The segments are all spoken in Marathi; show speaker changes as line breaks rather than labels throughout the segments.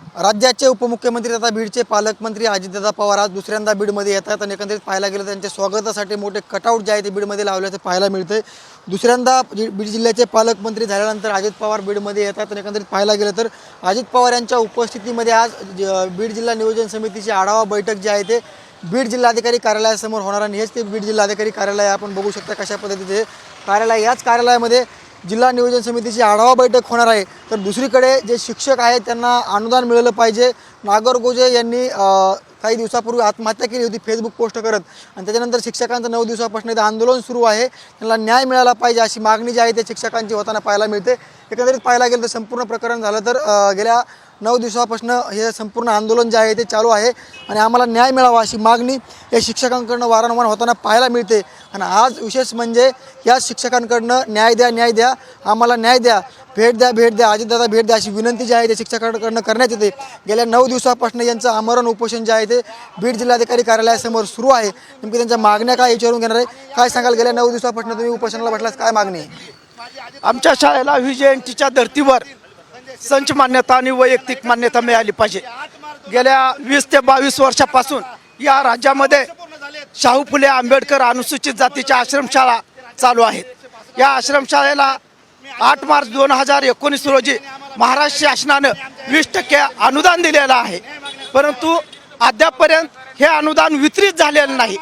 राज्याचे उपमुख्यमंत्री तथा बीडचे पालकमंत्री अजितदादा पवार आज दुसऱ्यांदा बीडमध्ये येतात आणि एकंदरीत पाहायला गेलं तर त्यांच्या स्वागतासाठी मोठे कटआउट जे आहे ते बीडमध्ये लावल्याचं पाहायला मिळते दुसऱ्यांदा बीड जिल्ह्याचे पालकमंत्री झाल्यानंतर अजित पवार बीडमध्ये येतात आणि एकंदरीत पाहायला गेलं तर अजित पवार यांच्या उपस्थितीमध्ये आज ज- बीड जिल्हा नियोजन समितीची आढावा बैठक जी आहे ते बीड जिल्हाधिकारी कार्यालयासमोर होणार आणि हेच ते बीड जिल्हाधिकारी कार्यालय आपण बघू शकता कशा पद्धतीचे कार्यालय याच कार्यालयामध्ये जिल्हा नियोजन समितीची आढावा बैठक होणार आहे. तर दुसरीकडे जे शिक्षक आहेत त्यांना अनुदान मिळालं पाहिजे. नागरगोजे यांनी काही दिवसापूर्वी आत्महत्या केली होती फेसबुक पोस्ट करत. आणि त्याच्यानंतर शिक्षकांचं नऊ दिवसापासून इथं आंदोलन सुरू आहे. त्यांना न्याय मिळाला पाहिजे अशी मागणी जी आहे ते शिक्षकांची होताना पाहायला मिळते. एकंदरीत पाहायला गेलं तर संपूर्ण प्रकरण झालं तर गेल्या नऊ दिवसापासून हे संपूर्ण आंदोलन जे आहे ते चालू आहे. आणि आम्हाला न्याय मिळावा अशी मागणी या शिक्षकांकडनं वारंवार होताना पाहायला मिळते. आणि आज विशेष म्हणजे या शिक्षकांकडनं न्याय द्या न्याय द्या आम्हाला न्याय द्या भेट द्या भेट द्या अजितदादा भेट द्या अशी विनंती जी आहे ते शिक्षकांकडनं करण्यात येते. गेल्या नऊ दिवसापासून यांचं आमरण उपोषण जे आहे ते बीड जिल्हाधिकारी कार्यालयासमोर सुरू आहे. नेमकी त्यांच्या मागण्या काय विचारून घेणार आहे? काय सांगाल? गेल्या नऊ दिवसापासून तुम्ही उपोषणाला बसलास काय मागणी आहे?
आमच्या शाळेला व्ही धर्तीवर संच मान्यता आणि वैयक्तिक मान्यता मिळाली पाहिजे. गेल्या वीस ते बावीस वर्षापासून या राज्यामध्ये शाहू फुले आंबेडकर अनुसूचित जातीच्या आश्रमशाळा चालू आहेत. या आश्रमशाळेला आठ मार्च दोन हजार एकोणीस रोजी महाराष्ट्र शासनानं वीस टक्के अनुदान दिलेलं आहे. परंतु अद्यापपर्यंत हे अनुदान वितरित झालेलं नाही.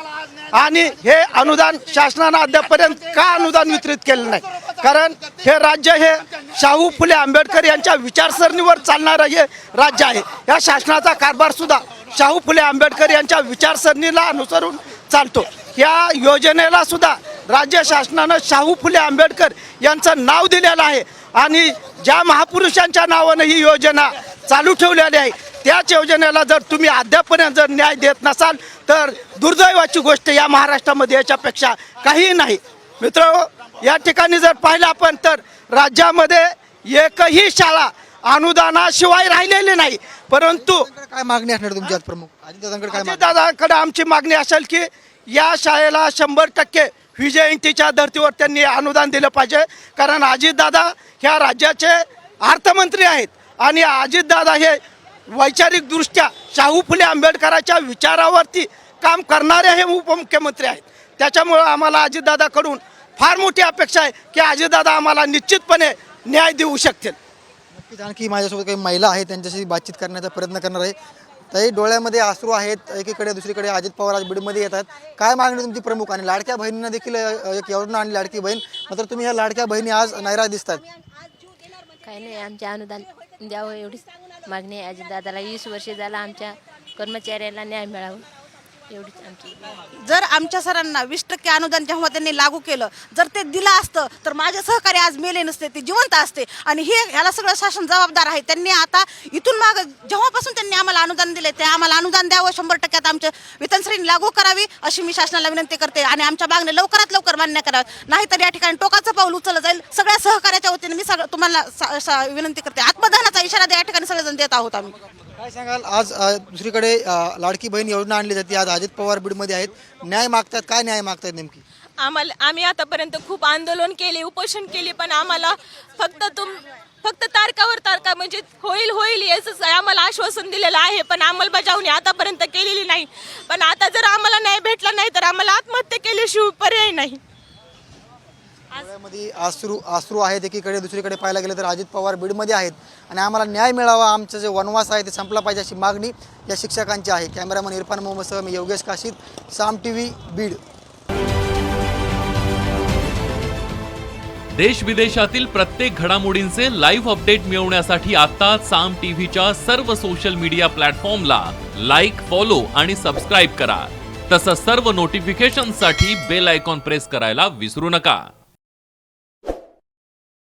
आणि हे अनुदान शासनानं अद्यापर्यंत का अनुदान वितरित केलं नाही? कारण हे राज्य हे शाहू फुले आंबेडकर यांच्या विचारसरणीवर चालणारं हे राज्य आहे. या शासनाचा कारभार सुद्धा शाहू फुले आंबेडकर यांच्या विचारसरणीला अनुसरून चालतो. या योजनेला सुद्धा राज्य शासनानं शाहू फुले आंबेडकर यांचं नाव दिलेलं आहे. आणि ज्या महापुरुषांच्या नावानं ही योजना चालू ठेवलेली आहे त्याच योजनेला जर तुम्ही अद्यापर्यंत जर न्याय देत नसाल तर दुर्दैवाची गोष्ट या महाराष्ट्रामध्ये याच्यापेक्षा काहीही नाही. मित्र या ठिकाणी जर पाहिलं आपण तर राज्यामध्ये एकही शाळा अनुदानाशिवाय राहिलेली नाही. परंतु
काय मागणी असणार तुमची आज प्रमुख
दादाकडे आमची मागणी असेल की या शाळेला शंभर टक्के विजयंतीच्या धर्तीवर त्यांनी अनुदान दिलं पाहिजे. कारण अजितदादा ह्या राज्याचे अर्थमंत्री आहेत. आणि अजितदादा हे वैचारिकदृष्ट्या शाहू फुले आंबेडकरांच्या विचारावरती काम करणारे हे उपमुख्यमंत्री आहेत. त्याच्यामुळं आम्हाला अजितदादाकडून फार मोठी अपेक्षा आहे की अजितदादा आम्हाला निश्चितपणे न्याय देऊ शकतील.
नक्कीच आणखी माझ्यासोबत काही महिला आहेत त्यांच्याशी बातचीत करण्याचा प्रयत्न करणार आहे. तरी डोळ्यामध्ये अश्रू आहेत एकीकडे दुसरीकडे अजित पवार आज बीडमध्ये येतात. काय मागणी तुमची प्रमुख आणि लाडक्या बहिणींना देखील एक योजना आणि लाडकी बहीण मात्र तुम्ही ह्या लाडक्या बहिणी आज नायरा दिसतात
काही नाही आमचे अनुदान द्यावं एवढीच मागणी आहे. दादाला वीस वर्ष झाला आमच्या कर्मचाऱ्याला न्याय मिळावं. एवढीच आमची.
जर आमच्या सरांना वीस टक्के अनुदान जेव्हा त्यांनी लागू केलं जर ते दिलं असतं तर माझे सहकारी आज मेले नसते ते जिवंत असते. आणि हे ह्याला सगळं शासन जबाबदार आहे. त्यांनी आता इथून माग जेव्हापासून त्यांनी आम्हाला अनुदान दिले ते आम्हाला अनुदान द्यावं शंभर टक्क्यात आमच्या वेतनश्रेणी लागू करावी अशी मी शासनाला विनंती करते. आणि आमच्या मागण्या लवकरात लवकर मान्य कराव्या नाहीतर या ठिकाणी टोकाचं पाऊल उचललं जाईल. सगळ्या सहकार्याच्या वतीने मी सगळं तुम्हाला विनंती करते. आत्मदहनाचा इशारा या ठिकाणी सगळेजण देत आहोत आम्ही.
काय सांगाल? आज अ, दुसरीकडे अ, लाडकी बहीण योजना आणली जाते. आज अजित पवार बीडमध्ये आहेत. न्याय मागतात काय न्याय मागतात नेमकी?
आम्हाला आम्ही आतापर्यंत खूप आंदोलन केले उपोषण केले पण आम्हाला फक्त तुम फक्त तारकावर तारका म्हणजे होईल होईल याच आम्हाला आश्वासन दिलेलं आहे पण अंमलबजावणी आतापर्यंत केलेली नाही. पण आता जर आम्हाला न्याय भेटला नाही तर आम्हाला आत्महत्या केल्याशिवाय पर्याय नाही.
डोळ्यामध्ये अश्रू अश्रू आहेत एकीकडे दुसरीकडे पाहायला गेलं तर अजित पवार बीडमध्ये आहेत. आणि आम्हाला न्याय मिळावा आमचा जे वनवास आहे ते संपला पाहिजे अशी मागणी या शिक्षकांची आहे. कॅमेरामन इरफान मोहम्मदसह मी योगेश काशीद साम टी व्ही बीड.
देश विदेशातील प्रत्येक घडामोडींचे लाईव्ह अपडेट मिळवण्यासाठी आता साम टीव्हीच्या सर्व सोशल मीडिया प्लॅटफॉर्मला लाईक फॉलो आणि सबस्क्राईब करा. तसंच सर्व नोटिफिकेशनसाठी बेल आयकॉन प्रेस करायला विसरू नका.